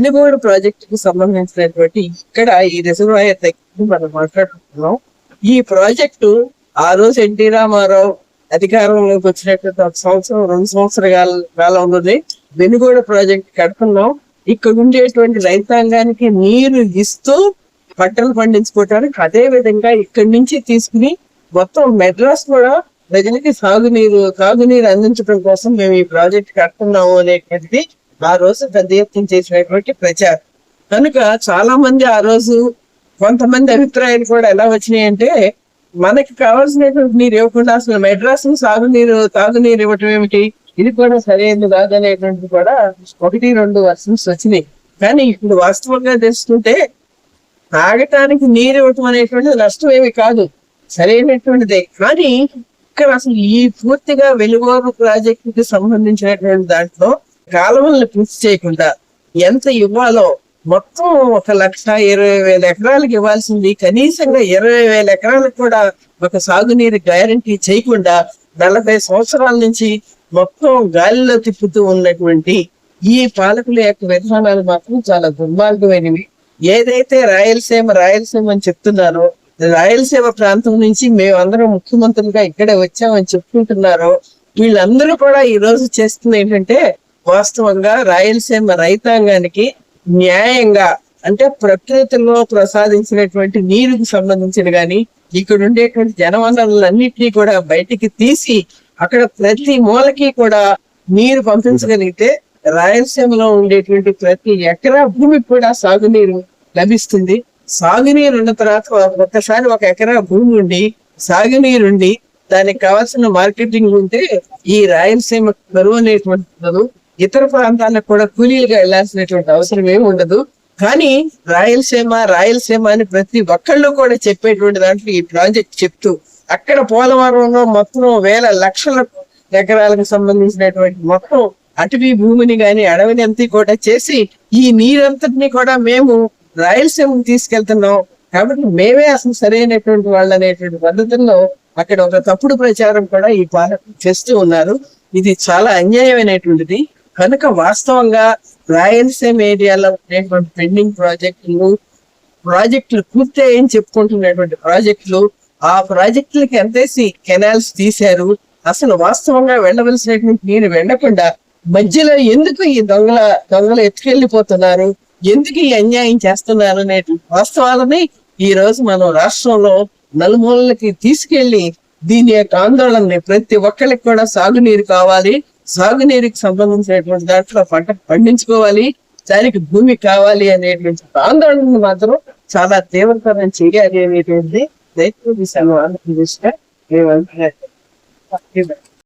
వెనుగోడు ప్రాజెక్ట్కు సంబంధించినటువంటి ఇక్కడ ఈ రిజర్వాయర్ దగ్గర మనం మాట్లాడుకుంటున్నాం. ఈ ప్రాజెక్టు ఆ రోజు ఎన్టీ రామారావు అధికారంలోకి వచ్చినటువంటి ఒక సంవత్సరం రెండు సంవత్సరాల కాలం ఉన్నది. వెనుగోడు ప్రాజెక్ట్ కడుతున్నాం. ఇక్కడ ఉండేటువంటి రైతాంగానికి నీరు ఇస్తూ పంటలు పండించుకోవటానికి అదే విధంగా ఇక్కడి నుంచి తీసుకుని మొత్తం మెడ్రాస్ కూడా ప్రజలకి సాగునీరు సాగునీరు అందించడం కోసం మేము ఈ ప్రాజెక్ట్ కడుతున్నాము అనేటువంటిది ఆ రోజు పెద్ద ఎత్తున చేసినటువంటి ప్రచారం. కనుక చాలా మంది ఆ రోజు కొంతమంది అభిప్రాయాలు కూడా ఎలా వచ్చినాయి అంటే మనకి కావాల్సినటువంటి నీరు ఇవ్వకుండా అసలు మెడ్రాస్ సాగునీరు తాగునీరు ఇవ్వటం ఏమిటి? ఇది కూడా సరైనది కాదనేటువంటిది కూడా ఒకటి రెండు వర్షన్స్ వచ్చినాయి. కానీ ఇప్పుడు వాస్తవంగా తెలుసుకుంటే తాగటానికి నీరు ఇవ్వటం అనేటువంటిది నష్టం ఏమి కాదు. సరైనటువంటిదే కానీ ఇక్కడ అసలు ఈ పూర్తిగా వెలుగోరు ప్రాజెక్టుకి సంబంధించినటువంటి దాంట్లో కాలువల్ని పూర్తి చేయకుండా ఎంత ఇవ్వాలో మొత్తం ఒక లక్ష ఇరవై వేల ఎకరాలకు ఇవ్వాల్సింది. కనీసంగా ఇరవై వేల ఎకరాలకు కూడా ఒక సాగునీరు గ్యారంటీ చేయకుండా నలభై సంవత్సరాల నుంచి మొత్తం గాలిలో తిప్పుతూ ఉన్నటువంటి ఈ పాలకుల యొక్క విధానాలు మాత్రం చాలా దుర్మార్గమైనవి. ఏదైతే రాయలసీమ రాయలసీమ అని చెప్తున్నారో రాయలసీమ ప్రాంతం నుంచి మేమందరం ముఖ్యమంత్రులుగా ఇక్కడే వచ్చామని చెప్పుకుంటున్నారో వీళ్ళందరూ కూడా ఈ రోజు చేస్తుంది ఏంటంటే వాస్తవంగా రాయలసీమ రైతాంగానికి న్యాయంగా అంటే ప్రకృతిలో ప్రసాదించినటువంటి నీరుకు సంబంధించిన గాని ఇక్కడ ఉండేటువంటి జనవనరులన్నింటినీ కూడా బయటికి తీసి అక్కడ ప్రతి మూలకి కూడా నీరు పంపించగలిగితే రాయలసీమలో ఉండేటువంటి ప్రతి ఎకరా భూమికి కూడా సాగునీరు లభిస్తుంది. సాగునీరు ఉన్న తర్వాత ఒక్కసారి ఒక ఎకరా భూమి ఉండి సాగునీరు ఉండి దానికి కావాల్సిన మార్కెటింగ్ ఉంటే ఈ రాయలసీమ కరువు అనేటువంటి ఇతర ప్రాంతాలకు కూడా కూలీలుగా వెళ్ళాల్సినటువంటి అవసరం ఏమి ఉండదు. కానీ రాయలసీమ రాయలసీమ అని ప్రతి ఒక్కళ్ళు కూడా చెప్పేటువంటి దాంట్లో ఈ ప్రాజెక్ట్ చెప్తూ అక్కడ పోలవరంలో మొత్తం వేల లక్షల ఎకరాలకు సంబంధించినటువంటి మొత్తం అటవీ భూమిని గాని అడవిని అంతా కూడా చేసి ఈ నీరంతటిని కూడా మేము రాయలసీమకు తీసుకెళ్తున్నాం. కాబట్టి మేమే అసలు సరైనటువంటి వాళ్ళు అనేటువంటి పద్ధతుల్లో అక్కడ ఒక తప్పుడు ప్రచారం కూడా ఈ పాలకులు చేస్తూ ఉన్నారు. ఇది చాలా అన్యాయమైనటువంటిది. కనుక వాస్తవంగా రాయలసీమ ఏరియాలో ఉండేటువంటి పెండింగ్ ప్రాజెక్టులు ప్రాజెక్టులు పూర్తయ్యని చెప్పుకుంటున్నటువంటి ప్రాజెక్టులు ఆ ప్రాజెక్టులకి ఎంతేసి కెనాల్స్ తీశారు అసలు వాస్తవంగా వెళ్ళవలసినటువంటి నీరు వెళ్ళకుండా మధ్యలో ఎందుకు ఈ దొంగల దొంగలు ఎత్తుకెళ్ళిపోతున్నారు ఎందుకు ఈ అన్యాయం చేస్తున్నారు అనే వాస్తవాలని ఈ రోజు మనం రాష్ట్రంలో నలుమూలలకి తీసుకెళ్ళి దీని యొక్క ఆందోళనని ప్రతి ఒక్కరికి కూడా సాగునీరు కావాలి. సాగునీరుకి సంబంధించినటువంటి దాంట్లో పంట పండించుకోవాలి దానికి భూమి కావాలి అనేటువంటి ఆందోళన మాత్రం చాలా తీవ్రతరం చేయాలి అనేటువంటిది దయచేసి ఆంధ్రప్రదేశ్గా మేము